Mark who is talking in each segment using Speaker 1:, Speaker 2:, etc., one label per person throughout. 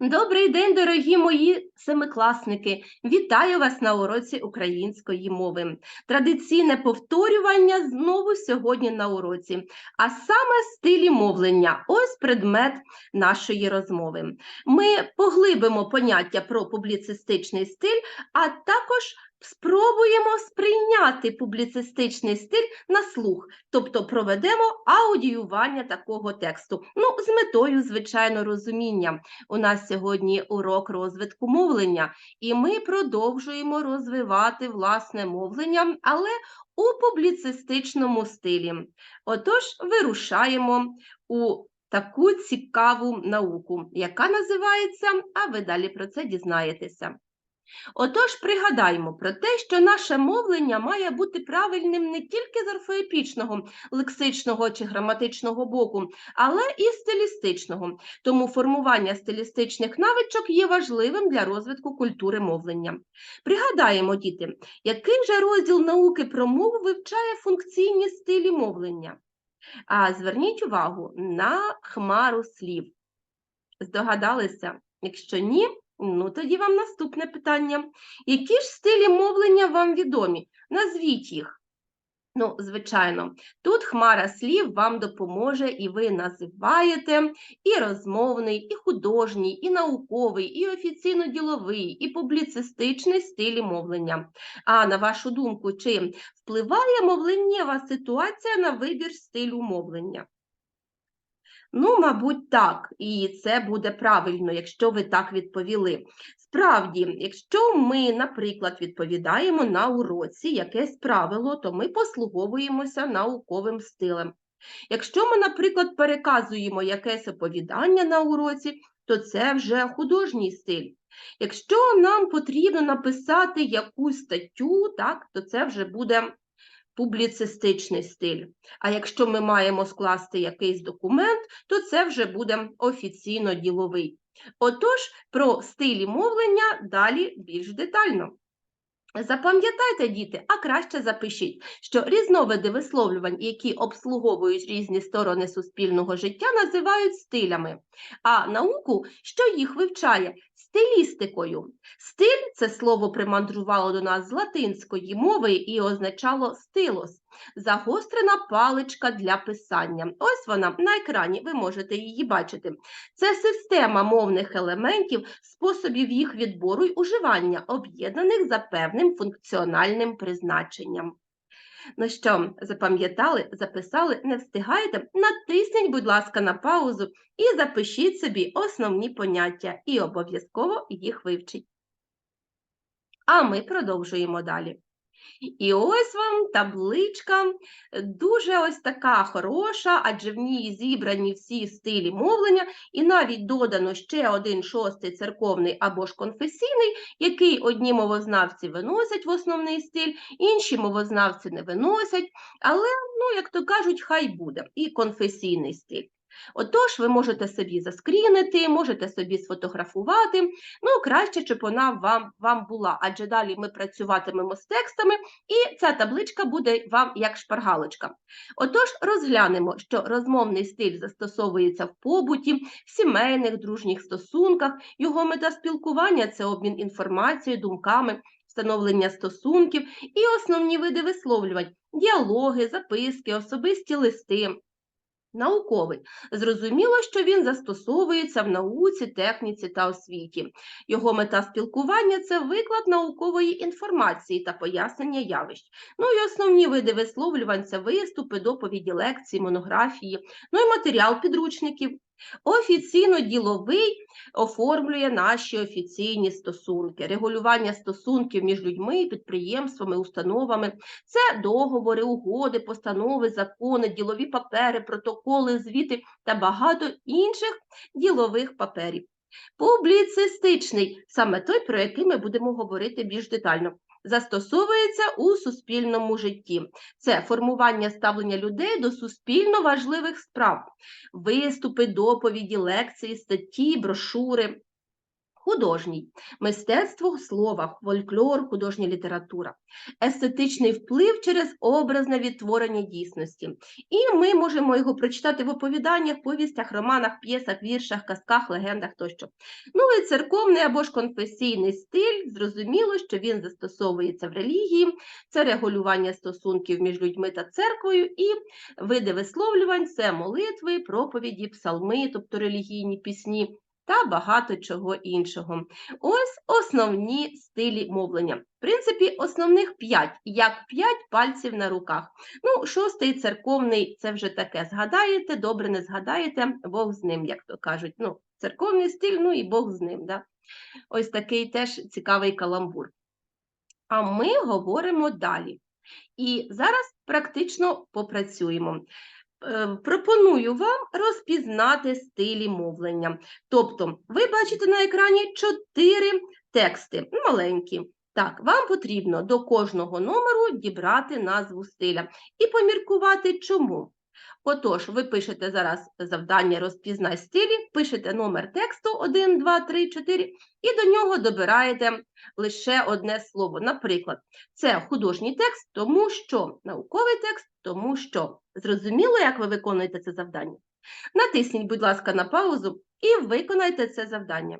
Speaker 1: Добрий день, дорогі мої семикласники! Вітаю вас на уроці української мови. Традиційне повторювання знову сьогодні на уроці, а саме стилі мовлення ось предмет нашої розмови. Ми поглибимо поняття про публіцистичний стиль, а також спробуємо сприйняти публіцистичний стиль на слух, тобто проведемо аудіювання такого тексту. Ну, з метою, звичайно, розуміння. У нас сьогодні урок розвитку мовлення, і ми продовжуємо розвивати власне мовлення, але у публіцистичному стилі. Отож, вирушаємо у таку цікаву науку, яка називається, а ви далі про це дізнаєтеся. Отож, пригадаймо про те, що наше мовлення має бути правильним не тільки з орфоепічного, лексичного чи граматичного боку, але і стилістичного. Тому формування стилістичних навичок є важливим для розвитку культури мовлення. Пригадаємо, діти, який же розділ науки про мову вивчає функційні стилі мовлення? А зверніть увагу на хмару слів. Здогадалися? Якщо ні, Ну, тоді вам наступне питання. Які ж стилі мовлення вам відомі? Назвіть їх. Ну, звичайно, тут хмара слів вам допоможе, і ви називаєте і розмовний, і художній, і науковий, і офіційно-діловий, і публіцистичний стилі мовлення. А на вашу думку, чи впливає мовленнєва ситуація на вибір стилю мовлення? Ну, мабуть, так, і це буде правильно, якщо ви так відповіли. Справді, якщо ми, наприклад, відповідаємо на уроці якесь правило, то ми послуговуємося науковим стилем. Якщо ми, наприклад, переказуємо якесь оповідання на уроці, то це вже художній стиль. Якщо нам потрібно написати якусь статтю, так, то це вже буде публіцистичний стиль. А якщо ми маємо скласти якийсь документ, то це вже буде офіційно діловий. Отож, про стилі мовлення далі більш детально. Запам'ятайте, діти, а краще запишіть, що різновиди висловлювань, які обслуговують різні сторони суспільного життя, називають стилями, а науку, що їх вивчає, стилістикою. Стиль це слово примандрувало до нас з латинської мови і означало стилос, загострена паличка для писання. Ось вона на екрані, ви можете її бачити. Це система мовних елементів, способів їх відбору й уживання, об'єднаних за певним функціональним призначенням. Ну що, запам'ятали, записали, не встигаєте? Натисніть, будь ласка, на паузу і запишіть собі основні поняття і обов'язково їх вивчіть. А ми продовжуємо далі. І ось вам табличка, дуже ось така хороша, адже в ній зібрані всі стилі мовлення, і навіть додано ще один шостий церковний або ж конфесійний, який одні мовознавці виносять в основний стиль, інші мовознавці не виносять, але, ну, як то кажуть, хай буде і конфесійний стиль. Отож, ви можете собі заскрінити, можете собі сфотографувати. Ну, краще, щоб вона вам вам була, адже далі ми працюватимемо з текстами, і ця табличка буде вам як шпаргалочка. Отож, розглянемо, що розмовний стиль застосовується в побуті, в сімейних, дружніх стосунках, його мета спілкування це обмін інформацією, думками. Встановлення стосунків і основні види висловлювань, діалоги, записки, особисті листи, Науковий. Зрозуміло, що він застосовується в науці, техніці та освіті. Його мета спілкування це виклад наукової інформації та пояснення явищ. Ну і основні види висловлювань це виступи, доповіді, лекції, монографії, ну і матеріал підручників. Офіційно діловий оформлює наші офіційні стосунки, регулювання стосунків між людьми, підприємствами, установами, це договори, угоди, постанови, закони, ділові папери, протоколи, звіти та багато інших ділових паперів. Публіцистичний саме той, про який ми будемо говорити більш детально застосовується у суспільному житті. Це формування ставлення людей до суспільно важливих справ, виступи, доповіді, лекції, статті, брошури. Художній мистецтво слова, фольклор, художня література, естетичний вплив через образне відтворення дійсності. І ми можемо його прочитати в оповіданнях, повістях, романах, п'єсах, віршах, казках, легендах тощо. Ну і церковний або ж конфесійний стиль, зрозуміло, що він застосовується в релігії, це регулювання стосунків між людьми та церквою, і види висловлювань це молитви, проповіді, псалми, тобто релігійні пісні та багато чого іншого. Ось основні стилі мовлення. В принципі, основних п'ять, як п'ять пальців на руках. Ну, шостий церковний це вже таке. Згадаєте, добре не згадаєте, Бог з ним, як то кажуть. Ну, церковний стиль, ну і Бог з ним. Да? Ось такий теж цікавий каламбур. А ми говоримо далі. І зараз практично попрацюємо. Е, Пропоную вам розпізнати стилі мовлення. Тобто, ви бачите на екрані чотири тексти, маленькі. Так, вам потрібно до кожного номеру дібрати назву стиля і поміркувати, чому. Отож, ви пишете зараз завдання розпізнай стилі, пишете номер тексту 1, 2, 3, 4 і до нього добираєте лише одне слово. Наприклад, це художній текст, тому що науковий текст, тому що. Зрозуміло, як ви виконуєте це завдання? Натисніть, будь ласка, на паузу і виконайте це завдання.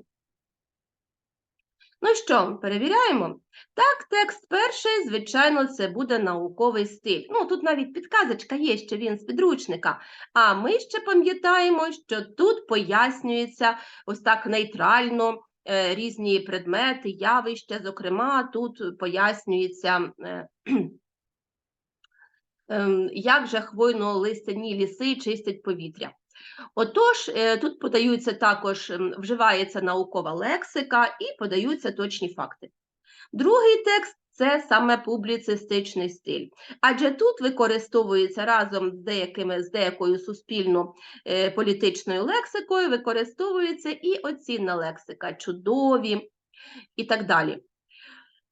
Speaker 1: Ну що, перевіряємо? Так, текст перший, звичайно, це буде науковий стиль. Ну, тут навіть підказочка є, що він з підручника. А ми ще пам'ятаємо, що тут пояснюється ось так нейтрально е, різні предмети, явища. Зокрема, тут пояснюється. Е, ем, як же хвойно-листяні ліси чистять повітря. Отож, е, тут подаються також, вживається наукова лексика і подаються точні факти. Другий текст це саме публіцистичний стиль, адже тут використовується разом з деякими з деякою суспільно-політичною лексикою, використовується і оцінна лексика, чудові і так далі.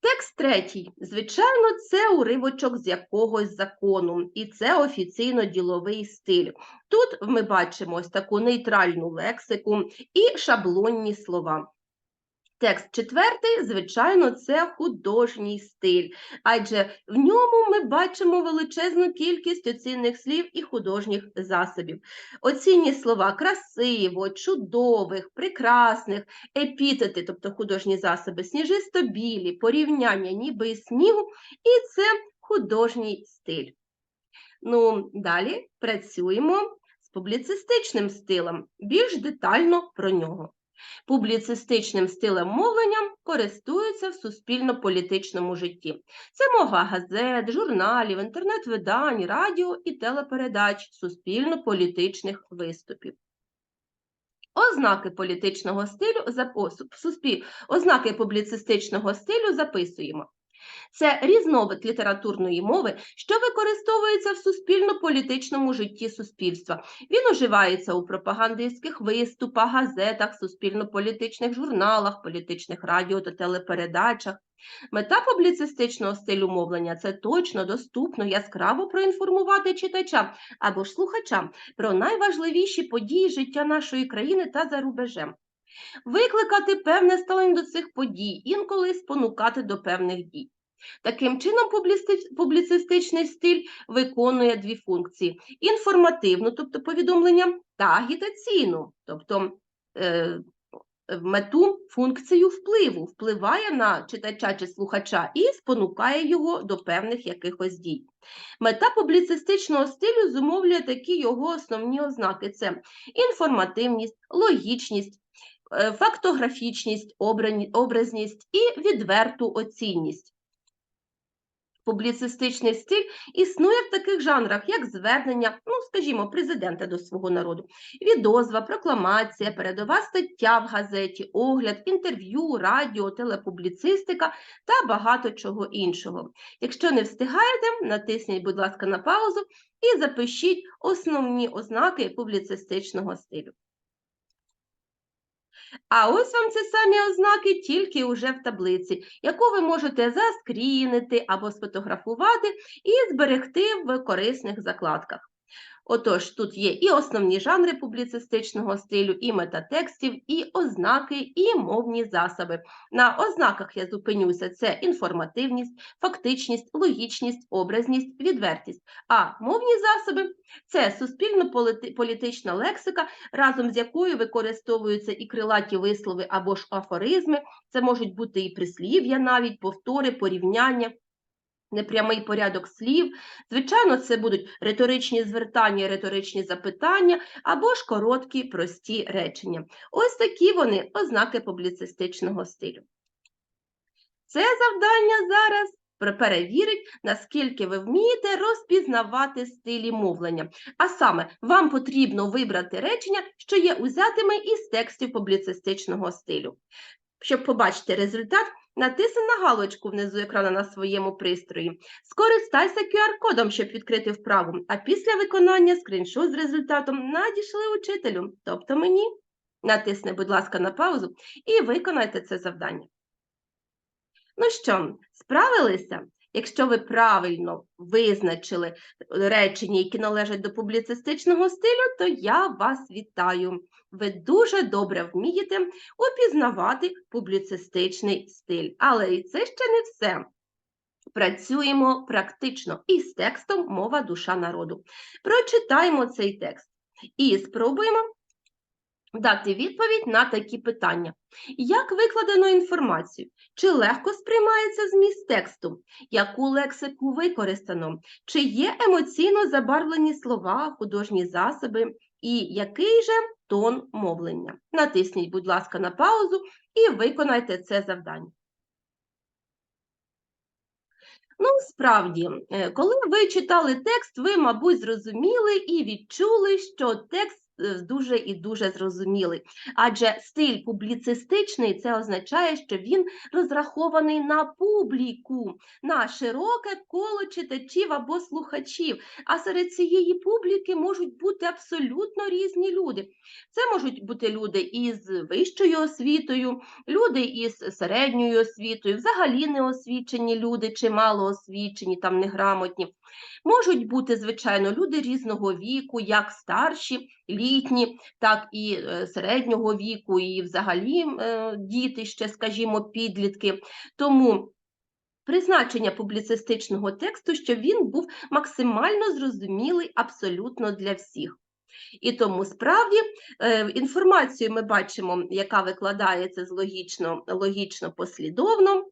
Speaker 1: Текст третій. Звичайно, це уривочок з якогось закону, і це офіційно діловий стиль. Тут ми бачимо ось таку нейтральну лексику і шаблонні слова. Текст четвертий, звичайно, це художній стиль, адже в ньому ми бачимо величезну кількість оцінних слів і художніх засобів. Оцінні слова красиво, чудових, прекрасних, епітети, тобто художні засоби, сніжисто-білі, порівняння ніби і снігу, і це художній стиль. Ну, далі працюємо з публіцистичним стилем, більш детально про нього. Публіцистичним стилем мовлення користуються в суспільно-політичному житті. Це мова газет, журналів, інтернет-видань, радіо і телепередач, суспільно-політичних виступів. Ознаки політичного стилю ознаки публіцистичного стилю записуємо. Це різновид літературної мови, що використовується в суспільно-політичному житті суспільства. Він уживається у пропагандистських виступах, газетах, суспільно-політичних журналах, політичних радіо та телепередачах. Мета публіцистичного стилю мовлення це точно, доступно, яскраво проінформувати читача або ж слухача про найважливіші події життя нашої країни та за рубежем. Викликати певне ставлення до цих подій, інколи спонукати до певних дій. Таким чином, публіцистичний стиль виконує дві функції: інформативну, тобто повідомлення, та агітаційну, тобто е, мету функцію впливу, впливає на читача чи слухача і спонукає його до певних якихось дій. Мета публіцистичного стилю зумовлює такі його основні ознаки: це інформативність, логічність, е, фактографічність, образність і відверту оцінність. Публіцистичний стиль існує в таких жанрах, як звернення, ну, скажімо, президента до свого народу, відозва, прокламація, передова стаття в газеті, огляд, інтерв'ю, радіо, телепубліцистика та багато чого іншого. Якщо не встигаєте, натисніть, будь ласка, на паузу і запишіть основні ознаки публіцистичного стилю. А ось вам ці самі ознаки тільки уже в таблиці, яку ви можете заскрінити або сфотографувати і зберегти в корисних закладках. Отож, тут є і основні жанри публіцистичного стилю, і метатекстів, і ознаки, і мовні засоби. На ознаках я зупинюся: це інформативність, фактичність, логічність, образність, відвертість. А мовні засоби це суспільно-політична лексика, разом з якою використовуються і крилаті вислови або ж афоризми. Це можуть бути і прислів'я, навіть повтори, порівняння непрямий порядок слів. Звичайно, це будуть риторичні звертання, риторичні запитання або ж короткі, прості речення. Ось такі вони ознаки публіцистичного стилю. Це завдання зараз перевірить, наскільки ви вмієте розпізнавати стилі мовлення. А саме, вам потрібно вибрати речення, що є узятими із текстів публіцистичного стилю. Щоб побачити результат, натисни на галочку внизу екрану на своєму пристрої. Скористайся QR-кодом, щоб відкрити вправу, а після виконання скріншот з результатом надійшли учителю, тобто мені. Натисни, будь ласка, на паузу і виконайте це завдання. Ну що, справилися? Якщо ви правильно визначили речення, які належать до публіцистичного стилю, то я вас вітаю. Ви дуже добре вмієте упізнавати публіцистичний стиль. Але і це ще не все. Працюємо практично із текстом Мова душа народу. Прочитаємо цей текст і спробуємо дати відповідь на такі питання. Як викладено інформацію? Чи легко сприймається зміст тексту? Яку лексику використано? Чи є емоційно забарвлені слова, художні засоби? І який же тон мовлення? Натисніть, будь ласка, на паузу і виконайте це завдання. Ну, справді, е, коли ви читали текст, ви, мабуть, зрозуміли і відчули, що текст дуже і дуже зрозумілий. Адже стиль публіцистичний це означає, що він розрахований на публіку, на широке коло читачів або слухачів. А серед цієї публіки можуть бути абсолютно різні люди. Це можуть бути люди із вищою освітою, люди із середньою освітою, взагалі неосвічені люди чи малоосвічені, там неграмотні. Можуть бути, звичайно, люди різного віку, як старші, літні, так і е, середнього віку, і взагалі е, діти ще, скажімо, підлітки. Тому призначення публіцистичного тексту, щоб він був максимально зрозумілий абсолютно для всіх. І тому справді е, інформацію ми бачимо, яка викладається з логічно, логічно послідовно,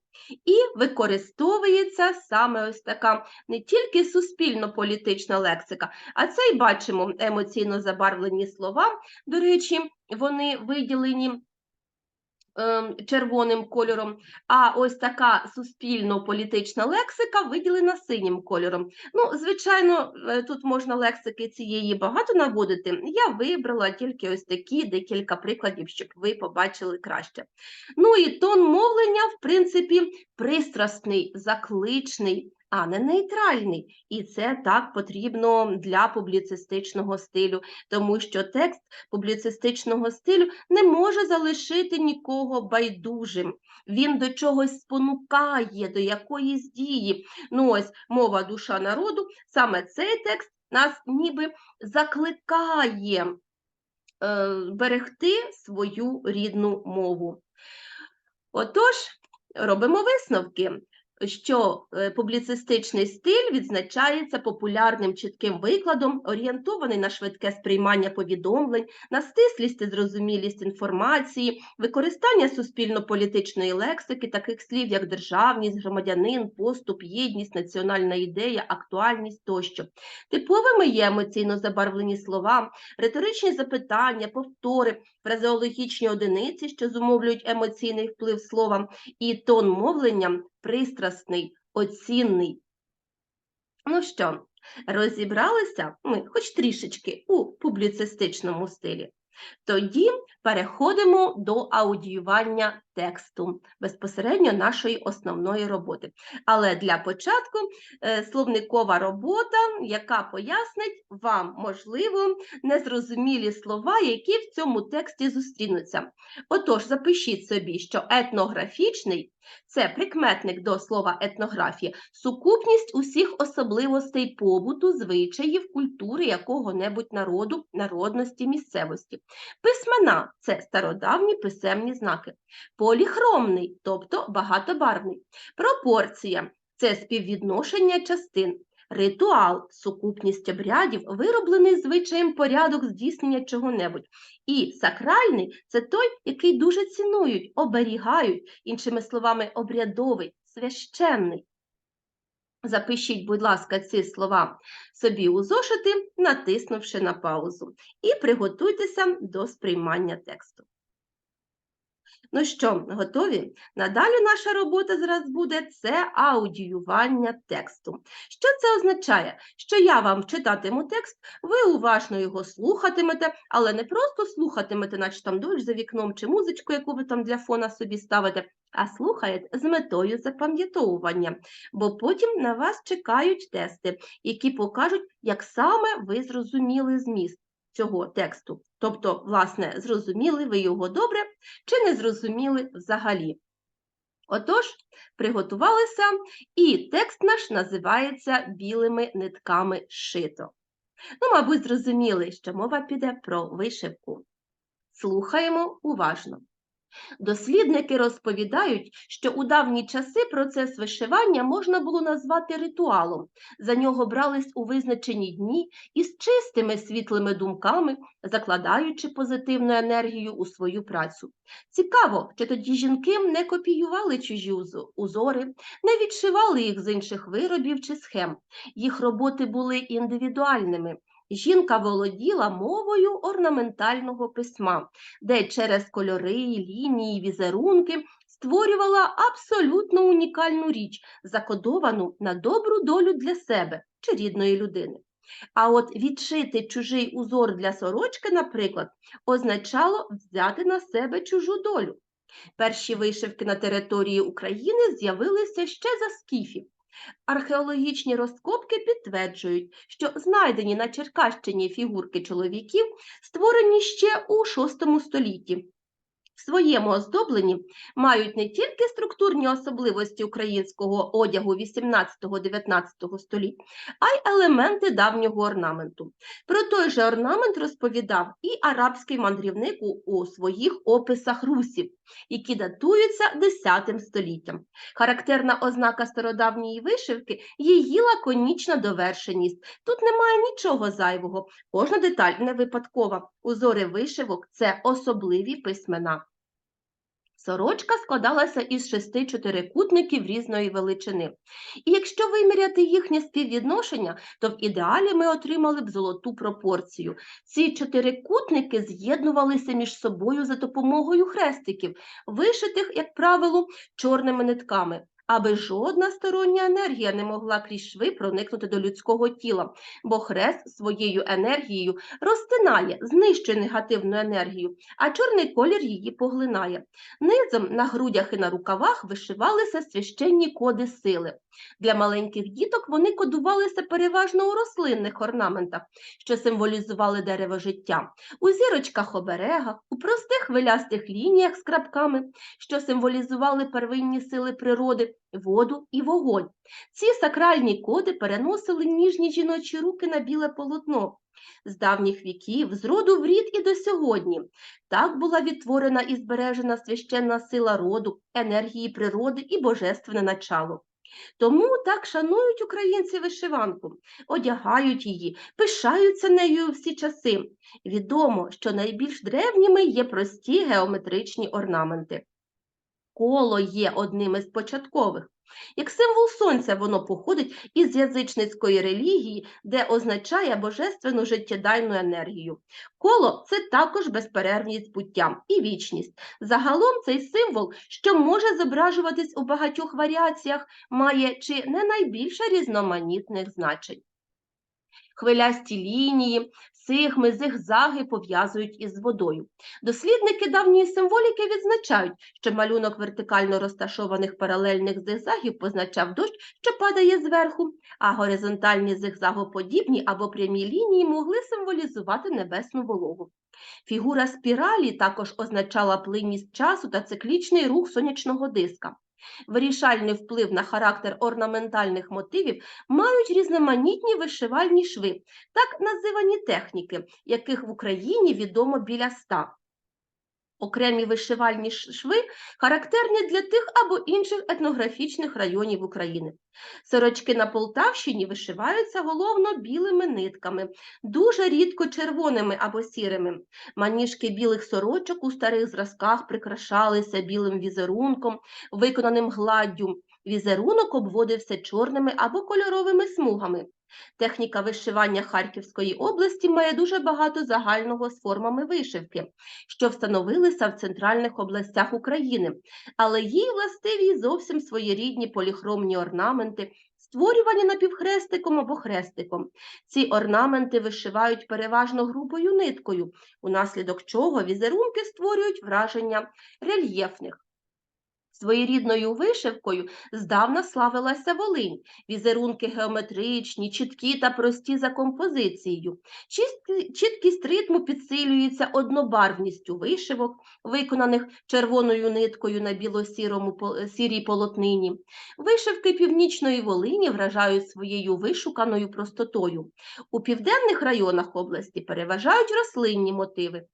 Speaker 1: і використовується саме ось така не тільки суспільно-політична лексика, а це й бачимо емоційно забарвлені слова. До речі, вони виділені червоним кольором, а ось така суспільно-політична лексика виділена синім кольором. Ну, Звичайно, е, тут можна лексики цієї багато наводити. Я вибрала тільки ось такі декілька прикладів, щоб ви побачили краще. Ну і тон мовлення, в принципі, пристрасний, закличний а не нейтральний. І це так потрібно для публіцистичного стилю, тому що текст публіцистичного стилю не може залишити нікого байдужим. Він до чогось спонукає, до якоїсь дії. Ну ось мова душа народу, саме цей текст нас ніби закликає е, берегти свою рідну мову. Отож, робимо висновки що е, публіцистичний стиль відзначається популярним чітким викладом, орієнтований на швидке сприймання повідомлень, на стислість і зрозумілість інформації, використання суспільно-політичної лексики, таких слів, як державність, громадянин, поступ, єдність, національна ідея, актуальність тощо. Типовими є емоційно забарвлені слова, риторичні запитання, повтори, фразеологічні одиниці, що зумовлюють емоційний вплив слова, і тон мовлення пристрасний, оцінний. Ну що, розібралися ми хоч трішечки у публіцистичному стилі. Тоді переходимо до аудіювання тексту, безпосередньо нашої основної роботи. Але для початку е, словникова робота, яка пояснить вам, можливо, незрозумілі слова, які в цьому тексті зустрінуться. Отож, запишіть собі, що етнографічний це прикметник до слова етнографія, сукупність усіх особливостей побуту, звичаїв, культури якого-небудь народу, народності, місцевості. Письмена це стародавні писемні знаки. Поліхромний, тобто багатобарвний. Пропорція це співвідношення частин. Ритуал сукупність обрядів, вироблений звичаєм порядок здійснення чого-небудь. І сакральний це той, який дуже цінують, оберігають, іншими словами, обрядовий, священний. Запишіть, будь ласка, ці слова собі у зошити, натиснувши на паузу, і приготуйтеся до сприймання тексту. Ну що, готові? Надалі наша робота зараз буде це аудіювання тексту. Що це означає? Що я вам читатиму текст, ви уважно його слухатимете, але не просто слухатимете, наче там дощ за вікном чи музичку, яку ви там для фона собі ставите, а слухаєте з метою запам'ятовування, бо потім на вас чекають тести, які покажуть, як саме ви зрозуміли зміст цього тексту. Тобто, власне, зрозуміли ви його добре чи не зрозуміли взагалі. Отож, приготувалися, і текст наш називається білими нитками шито. Ну, мабуть, зрозуміли, що мова піде про вишивку. Слухаємо уважно. Дослідники розповідають, що у давні часи процес вишивання можна було назвати ритуалом. За нього брались у визначені дні із чистими світлими думками, закладаючи позитивну енергію у свою працю. Цікаво, що тоді жінки не копіювали чужі узори, не відшивали їх з інших виробів чи схем. Їх роботи були індивідуальними. Жінка володіла мовою орнаментального письма, де через кольори, лінії, візерунки створювала абсолютно унікальну річ, закодовану на добру долю для себе чи рідної людини. А от відшити чужий узор для сорочки, наприклад, означало взяти на себе чужу долю. Перші вишивки на території України з'явилися ще за скіфів. Археологічні розкопки підтверджують, що знайдені на Черкащині фігурки чоловіків створені ще у VI столітті. Своєму оздобленні мають не тільки структурні особливості українського одягу 18-19 століть, а й елементи давнього орнаменту. Про той же орнамент розповідав і арабський мандрівник у своїх описах русів, які датуються X століттям. Характерна ознака стародавньої вишивки її лаконічна довершеність. Тут немає нічого зайвого, кожна деталь не випадкова. Узори вишивок це особливі письмена. Сорочка складалася із шести чотирикутників різної величини. І якщо виміряти їхнє співвідношення, то в ідеалі ми отримали б золоту пропорцію. Ці чотирикутники з'єднувалися між собою за допомогою хрестиків, вишитих, як правило, чорними нитками аби жодна стороння енергія не могла крізь шви проникнути до людського тіла, бо хрест своєю енергією розтинає, знищує негативну енергію, а чорний колір її поглинає. Низом на грудях і на рукавах вишивалися священні коди сили. Для маленьких діток вони кодувалися переважно у рослинних орнаментах, що символізували дерево життя, у зірочках оберегах, у простих хвилястих лініях з крапками, що символізували первинні сили природи, воду і вогонь. Ці сакральні коди переносили ніжні жіночі руки на біле полотно. З давніх віків, з роду в рід і до сьогодні. Так була відтворена і збережена священна сила роду, енергії природи і божественне начало. Тому так шанують українці вишиванку, одягають її, пишаються нею всі часи. Відомо, що найбільш древніми є прості геометричні орнаменти. Коло є одним із початкових. Як символ сонця воно походить із язичницької релігії, де означає божественну життєдайну енергію. Коло це також безперервність буття і вічність. Загалом цей символ, що може зображуватись у багатьох варіаціях, має чи не найбільше різноманітних значень. Хвилясті лінії, Сигми, зигзаги пов'язують із водою. Дослідники давньої символіки відзначають, що малюнок вертикально розташованих паралельних зигзагів позначав дощ, що падає зверху, а горизонтальні зигзагоподібні або прямі лінії могли символізувати небесну вологу. Фігура спіралі також означала плинність часу та циклічний рух сонячного диска. Вирішальний вплив на характер орнаментальних мотивів мають різноманітні вишивальні шви, так називані техніки, яких в Україні відомо біля ста. Окремі вишивальні шви характерні для тих або інших етнографічних районів України. Сорочки на Полтавщині вишиваються головно білими нитками, дуже рідко червоними або сірими. Маніжки білих сорочок у старих зразках прикрашалися білим візерунком, виконаним гладдю. Візерунок обводився чорними або кольоровими смугами. Техніка вишивання Харківської області має дуже багато загального з формами вишивки, що встановилися в центральних областях України, але їй властиві зовсім своєрідні поліхромні орнаменти, створювані напівхрестиком або хрестиком. Ці орнаменти вишивають переважно грубою ниткою, унаслідок чого візерунки створюють враження рельєфних. Своєрідною вишивкою здавна славилася Волинь. Візерунки геометричні, чіткі та прості за композицією. Чіткість ритму підсилюється однобарвністю вишивок, виконаних червоною ниткою на біло-сірому сірій полотнині. Вишивки північної Волині вражають своєю вишуканою простотою. У південних районах області переважають рослинні мотиви.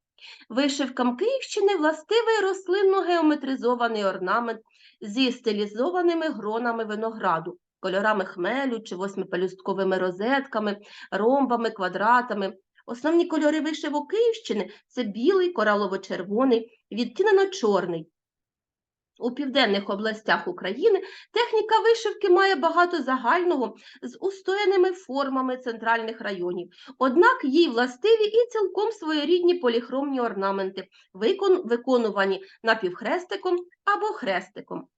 Speaker 1: Вишивкам Київщини властивий рослинно-геометризований орнамент зі стилізованими гронами винограду, кольорами хмелю чи восьмипелюстковими розетками, ромбами, квадратами. Основні кольори вишивок Київщини це білий, коралово-червоний, відтінено-чорний. У південних областях України техніка вишивки має багато загального з устояними формами центральних районів. Однак їй властиві і цілком своєрідні поліхромні орнаменти, виконувані напівхрестиком або хрестиком.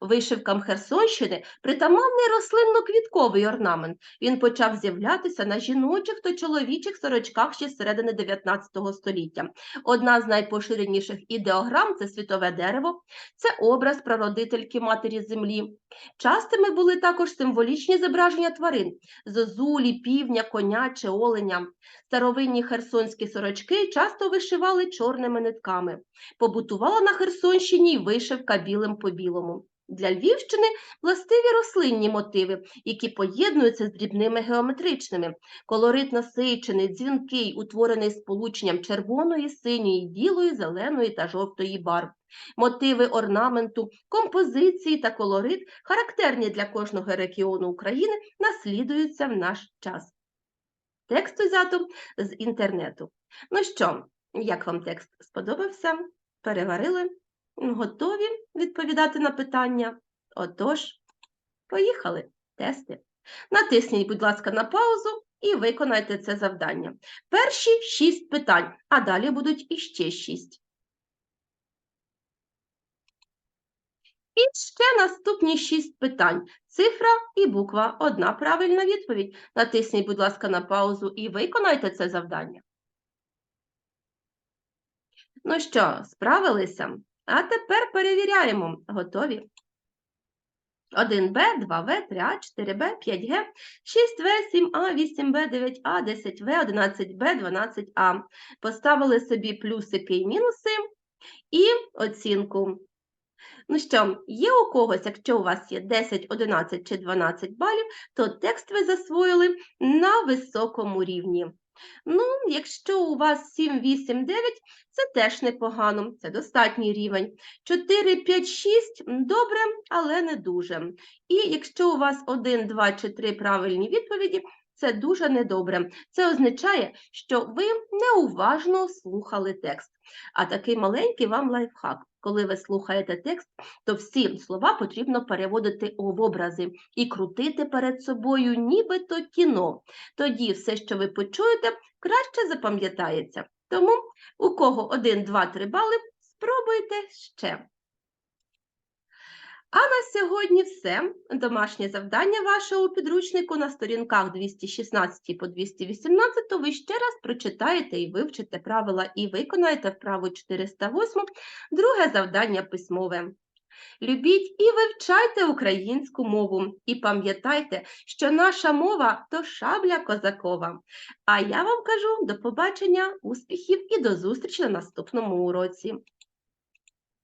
Speaker 1: Вишивкам Херсонщини притаманний рослинно-квітковий орнамент. Він почав з'являтися на жіночих та чоловічих сорочках ще з середини 19 століття. Одна з найпоширеніших ідеограм це світове дерево, це образ прародительки матері землі. Частими були також символічні зображення тварин зозулі, півня, коня чи оленя. Старовинні херсонські сорочки часто вишивали чорними нитками. Побутувала на Херсонщині й вишивка білим по білому. Для Львівщини властиві рослинні мотиви, які поєднуються з дрібними геометричними. Колорит насичений, дзвінкий, утворений сполученням червоної, синьої, білої, зеленої та жовтої барв. Мотиви орнаменту, композиції та колорит, характерні для кожного регіону України, наслідуються в наш час. Текст взято з інтернету. Ну що, як вам текст сподобався? Переварили? Готові відповідати на питання? Отож, поїхали. Тести. Натисніть, будь ласка, на паузу і виконайте це завдання. Перші шість питань, а далі будуть іще шість. І ще наступні шість питань. Цифра і буква одна правильна відповідь. Натисніть, будь ласка, на паузу і виконайте це завдання. Ну що, справилися? А тепер перевіряємо. Готові? 1Б, 2В, 3А, 4Б, 5Г, 6В, 7А, 8Б, 9А, 10В, 11Б, 12А. Поставили собі плюсики і мінуси і оцінку. Ну що, є у когось, якщо у вас є 10, 11 чи 12 балів, то текст ви засвоїли на високому рівні. Ну, якщо у вас 7, 8, 9, це теж непогано, це достатній рівень. 4, 5, 6 – добре, але не дуже. І якщо у вас 1, 2 чи 3 правильні відповіді, це дуже недобре. Це означає, що ви неуважно слухали текст. А такий маленький вам лайфхак. Коли ви слухаєте текст, то всі слова потрібно переводити в образи і крутити перед собою нібито кіно. Тоді все, що ви почуєте, краще запам'ятається. Тому у кого 1, 2, 3 бали, спробуйте ще. А на сьогодні все. Домашнє завдання ваше у підручнику на сторінках 216 по 218 ви ще раз прочитаєте і вивчите правила і виконаєте вправу 408, друге завдання письмове. Любіть і вивчайте українську мову. І пам'ятайте, що наша мова то шабля козакова. А я вам кажу до побачення, успіхів і до зустрічі на наступному уроці.